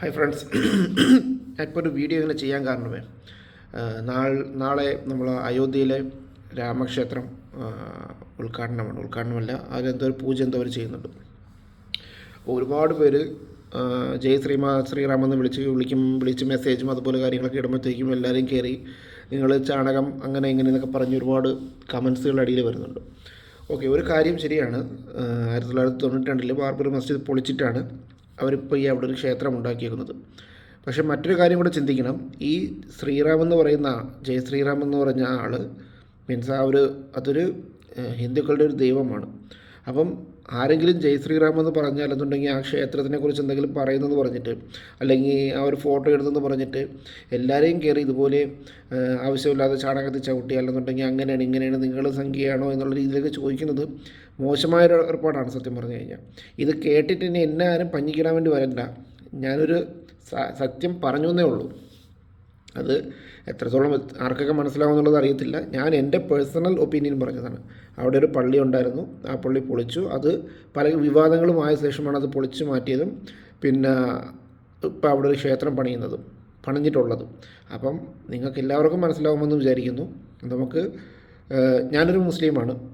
Hi friends ഞാനിപ്പോൾ ഒരു video ഇങ്ങനെ ചെയ്യാൻ കാരണമേ. നാൾ നാളെ നമ്മൾ അയോധ്യയിലെ രാമക്ഷേത്രം ഉദ്ഘാടനമാണ്. ഉദ്ഘാടനമല്ല അതിലെന്തോ ഒരു പൂജ എന്തോ അവർ ചെയ്യുന്നുണ്ട്. അപ്പോൾ ഒരുപാട് പേര് ജയ് ശ്രീമാ ശ്രീറാം എന്ന് വിളിച്ച് വിളിക്കും വിളിച്ച് മെസ്സേജും അതുപോലെ കാര്യങ്ങളൊക്കെ ഇടുമ്പോഴത്തേക്കും എല്ലാവരും കയറി നിങ്ങൾ ചാണകം അങ്ങനെ ഇങ്ങനെ എന്നൊക്കെ പറഞ്ഞ് ഒരുപാട് കമൻസുകൾ അടിയിൽ വരുന്നുണ്ട്. ഓക്കെ ഒരു കാര്യം ശരിയാണ്. ആയിരത്തി തൊള്ളായിരത്തി തൊണ്ണൂറ്റി രണ്ടിൽ ബാർബർ മസ്ജിദ് പൊളിച്ചിട്ടാണ് അവരിപ്പോൾ ഈ അവിടെ ഒരു ക്ഷേത്രം ഉണ്ടാക്കിയിരിക്കുന്നത് പക്ഷേ മറ്റൊരു കാര്യം കൂടെ ചിന്തിക്കണം. ഈ ശ്രീറാം എന്ന് പറയുന്ന ജയ് ശ്രീറാം എന്ന് പറഞ്ഞ ആൾ മീൻസ് ആ ഒരു അതൊരു ഹിന്ദുക്കളുടെ ഒരു ദൈവമാണ്. അപ്പം ആരെങ്കിലും ജയ് ശ്രീറാം എന്ന് പറഞ്ഞാൽ എന്നുണ്ടെങ്കിൽ ആ ക്ഷേത്രത്തിനെ കുറിച്ച് എന്തെങ്കിലും പറയുന്നെന്ന് പറഞ്ഞിട്ട് അല്ലെങ്കിൽ ആ ഒരു ഫോട്ടോ എടുത്തെന്ന് പറഞ്ഞിട്ട് എല്ലാവരെയും കയറി ഇതുപോലെ ആവശ്യമില്ലാതെ ചാണകത്തിൽ ചവിട്ടി അല്ലെന്നുണ്ടെങ്കിൽ അങ്ങനെയാണ് ഇങ്ങനെയാണ് നിങ്ങൾ സംഖ്യയാണോ എന്നുള്ള രീതിയിലൊക്കെ ചോദിക്കുന്നത് മോശമായൊരു ഏർപ്പാടാണ് സത്യം പറഞ്ഞു കഴിഞ്ഞാൽ. ഇത് കേട്ടിട്ട് ഇനി എന്നെ ആരും പഞ്ഞിക്കിടാൻ വേണ്ടി വരണ്ട. ഞാനൊരു സത്യം പറഞ്ഞു എന്നേ ഉള്ളൂ. അത് എത്രത്തോളം ആർക്കൊക്കെ മനസ്സിലാവുമെന്നുള്ളത് അറിയത്തില്ല. ഞാൻ എന്റെ പേഴ്സണൽ ഒപ്പീനിയൻ പറഞ്ഞതാണ്. അവിടെ ഒരു പള്ളി ഉണ്ടായിരുന്നു. ആ പള്ളി പൊളിച്ചു. അത് പല വിവാദങ്ങളുമായ ശേഷമാണ് അത് പൊളിച്ചു മാറ്റിയതും. പിന്നെ ഇപ്പോൾ അവിടെ ഒരു ക്ഷേത്രം പണിയുന്നതും പണിഞ്ഞിട്ടുള്ളതും. അപ്പം നിങ്ങൾക്ക് എല്ലാവർക്കും മനസ്സിലാവുമെന്ന് വിചാരിക്കുന്നു. നമുക്ക് ഞാനൊരു മുസ്ലിമാണ്.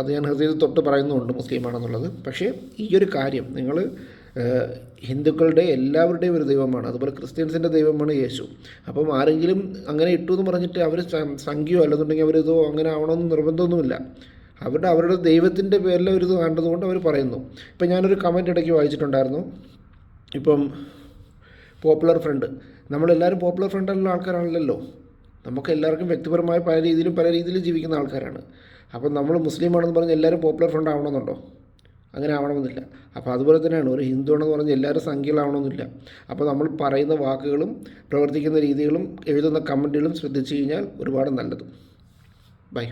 അത് ഞാൻ ഹൃദയത്തിൽ തൊട്ട് പറയുന്നുമുണ്ട് മുസ്ലിമാണെന്നുള്ളത്. പക്ഷേ ഈ ഒരു കാര്യം നിങ്ങൾ ഹിന്ദുക്കളുടെ എല്ലാവരുടെയും ഒരു ദൈവമാണ്. അതുപോലെ ക്രിസ്ത്യൻസിന്റെ ദൈവമാണ് യേശു. അപ്പം ആരെങ്കിലും അങ്ങനെ ഇട്ടു എന്ന് പറഞ്ഞിട്ട് അവർ സംഖ്യയോ അല്ലെന്നുണ്ടെങ്കിൽ അവരിതോ അങ്ങനെ ആവണമെന്ന് നിർബന്ധമൊന്നുമില്ല. അവരുടെ അവരുടെ ദൈവത്തിന്റെ പേരിൽ ഒരു ഇത് അവർ പറയുന്നു. ഇപ്പം ഞാനൊരു കമന്റ് ഇടയ്ക്ക് വായിച്ചിട്ടുണ്ടായിരുന്നു. ഇപ്പം പോപ്പുലർ ഫ്രണ്ട് നമ്മളെല്ലാവരും പോപ്പുലർ ഫ്രണ്ടുള്ള ആൾക്കാരാണല്ലോ. നമുക്ക് എല്ലാവർക്കും വ്യക്തിപരമായ പല രീതിയിലും പല രീതിയിലും ജീവിക്കുന്ന ആൾക്കാരാണ്. അപ്പം നമ്മൾ മുസ്ലിം ആണെന്ന് പറഞ്ഞ് എല്ലാവരും പോപ്പുലർ ഫ്രണ്ട് ആവണമെന്നുണ്ടോ? അങ്ങനെ ആവണമെന്നില്ല. അപ്പോൾ അതുപോലെ തന്നെയാണ് ഒരു ഹിന്ദു എന്ന് പറഞ്ഞാൽ എല്ലാവരും സംഖ്യകളാവണമെന്നില്ല അപ്പോൾ നമ്മൾ പറയുന്ന വാക്കുകളും പ്രവർത്തിക്കുന്ന രീതികളും എഴുതുന്ന കമന്റുകളും ശ്രദ്ധിച്ചു കഴിഞ്ഞാൽ ഒരുപാട് നല്ലത്. ബൈ.